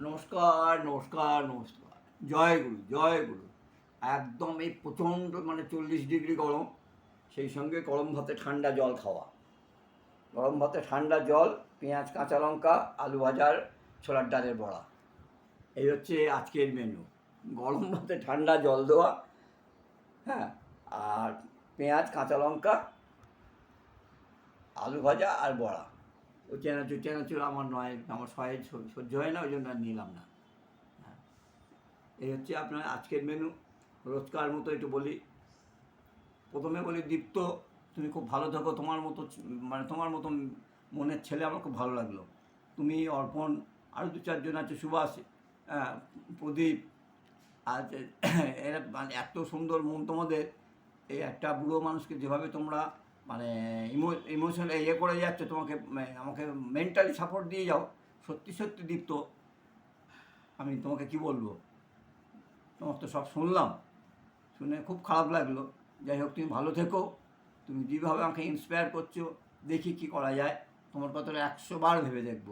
নমস্কার নমস্কার নমস্কার। জয় গুরু জয় গুরু। একদম এই প্রচণ্ড মানে চল্লিশ ডিগ্রি গরম, সেই সঙ্গে গরম ভাতে ঠান্ডা জল খাওয়া। গরম ভাতে ঠান্ডা জল, পেঁয়াজ, কাঁচা লঙ্কা, আলু ভাজার ছোলার ডালের বড়া। এই হচ্ছে আজকের মেনু গরম ভাতে ঠান্ডা জল দেওয়া হ্যাঁ আর পেঁয়াজ, কাঁচা লঙ্কা, আলু ভাজা আর বড়া। ও চেনাচুর চেনাচুর আমার নয় আমার সহায় সহ্য হয় না ওই জন্য আর নিলাম না। হ্যাঁ। এই হচ্ছে আপনার আজকের মেনু রোজকার মতো একটু বলি। প্রথমে বলি দীপ্ত তুমি খুব ভালো থাকো। তোমার মতো মানে তোমার মতো মনের ছেলে আমার খুব ভালো লাগল। তুমি অর্পণ আরও দু চারজন আছে সুভাষ হ্যাঁ, প্রদীপ আর এরা মানে এত সুন্দর মন তোমাদের। এই একটা বুড়ো মানুষকে যেভাবে তোমরা মানে ইমো ইমোশনাল ইয়ে করে যাচ্ছে, তোমাকে আমাকে মেন্টালি সাপোর্ট দিয়ে যাও। সত্যি সত্যি দীপ্ত, আমি তোমাকে কি বলব? তোমার তো সব শুনলাম। শুনে খুব খারাপ লাগল। যাই হোক, তুমি ভালো থেকো। তুমি যেভাবে আমাকে ইন্সপায়ার করছ, দেখি কি করা যায়। তোমার কথাটা একশো বার ভেবে দেখব।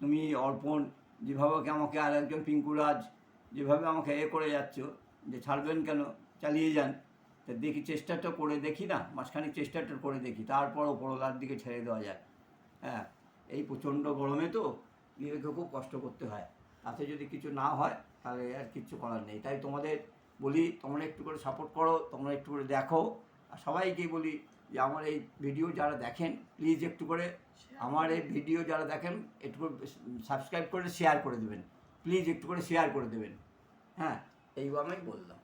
তুমি অর্পণ, যেভাবে আমাকে আর একজন পিঙ্কুরাজ, যেভাবে আমাকে এ করে যাচ্ছ, যে ছাড়বেন কেন, চালিয়ে যান। তা দেখি চেষ্টাটা করে দেখি না, মাঝখানে চেষ্টাটা করে দেখি, তারপর ওপরলার দিকে ছেড়ে দেওয়া যায়। হ্যাঁ এই প্রচণ্ড গরমে তো নিজেকে খুব কষ্ট করতে হয়। তাতে যদি কিছু না হয়, তাহলে আর কিচ্ছু করার নেই। তাই তোমাদের বলি, তোমরা একটু করে সাপোর্ট করো, তোমরা একটু করে দেখো। আর সবাইকে বলি যে, আমার এই ভিডিও যারা দেখেন প্লিজ একটু করে আমার এই ভিডিও যারা দেখেন, একটু করে সাবস্ক্রাইব করে শেয়ার করে দেবেন। প্লিজ একটু করে শেয়ার করে দেবেন। হ্যাঁ এই আমি বললাম।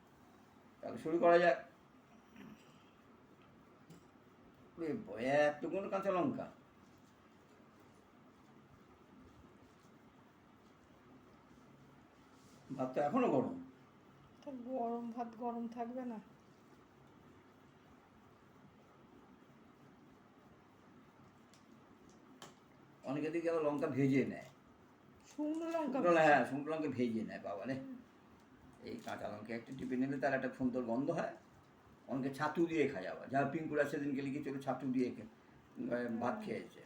তাহলে শুরু করা যাক। এতগুলো কাঁচা লঙ্কা। ভাত তো এখনও গরম? গরম ভাত গরম থাকবে না। অনেকে দিকে আবার লঙ্কা ভেজে নেয়। শুকনো লঙ্কা শুকনো লঙ্কা- হ্যাঁ শুকনো লঙ্কা ভেজে নেয় বাবা রে এই কাঁচা লঙ্কা একটা টিপে নিলে তার একটা সুন্দর গন্ধ হয়। অনেকে ছাতু দিয়ে খায় আবার। যা পিঙ্কুরা সেদিনকে লিখেছিল ছাতু দিয়ে ভাত খেয়েছে।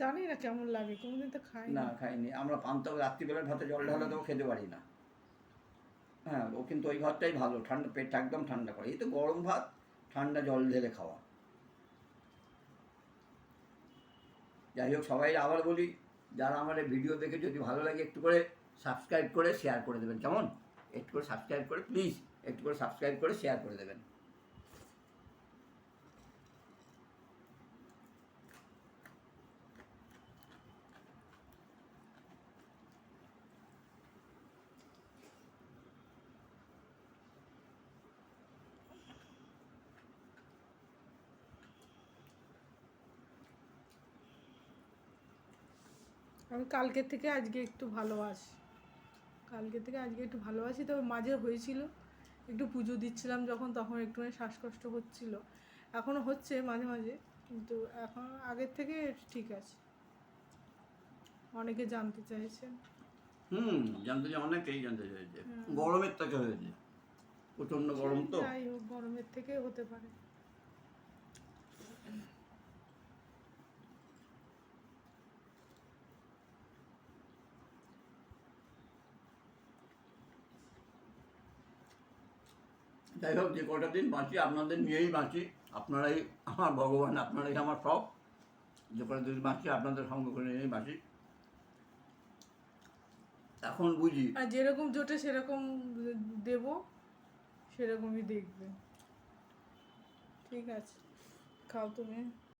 জানি না কেমন লাগে কোনোদিন তো খাই না খাইনি। আমরা পান্তা রাত্রিবেলার ভাতে জল ঢালা দেবো খেতে পারি না। হ্যাঁ ও কিন্তু ওই ভাতটাই ভালো ঠান্ডা পেটটা একদম ঠান্ডা করে। এই তো গরম ভাত ঠান্ডা জল ঢেলে খাওয়া। যাই হোক সবাই আবার বলি যারা আমার ভিডিও দেখে যদি ভালো লাগে একটু করে সাবস্ক্রাইব করে শেয়ার করে দেবেন। কেমন? একটু করে সাবস্ক্রাইব করে প্লিজ একটু করে সাবস্ক্রাইব করে শেয়ার করে দেবেন। আমি কালকের থেকে আজকে একটু ভালো ভালোবাসি। কালকে থেকে আজকে একটু ভালোবাসি তবে মাঝে হয়েছিল। একটু পুজো দিচ্ছিলাম যখন তখন একটুখানি শ্বাসকষ্ট হচ্ছিল। এখনও হচ্ছে মাঝে মাঝে কিন্তু এখন আগের থেকে ঠিক আছে। অনেকে জানতে চাইছেন হুম জানতে চাই অনেকেই জানতে চাইছে। গরমের থেকে হয়েছে। প্রচণ্ড গরম তো। যাই হোক গরমের থেকে হতে পারে। যাই হোক, যে কটা দিন বাঁচি, আপনাদের নিয়েই বাঁচি। আপনারাই আমার ভগবান, আপনারাই আমার সব। যে কটা দিন বাঁচি, আপনাদের সঙ্গ করে নিয়েই বাঁচি। এখন বুঝি। আর যেরকম জোটে সেরকম দেব, সেরকমই দেখবে। ঠিক আছে। খাও তুমি।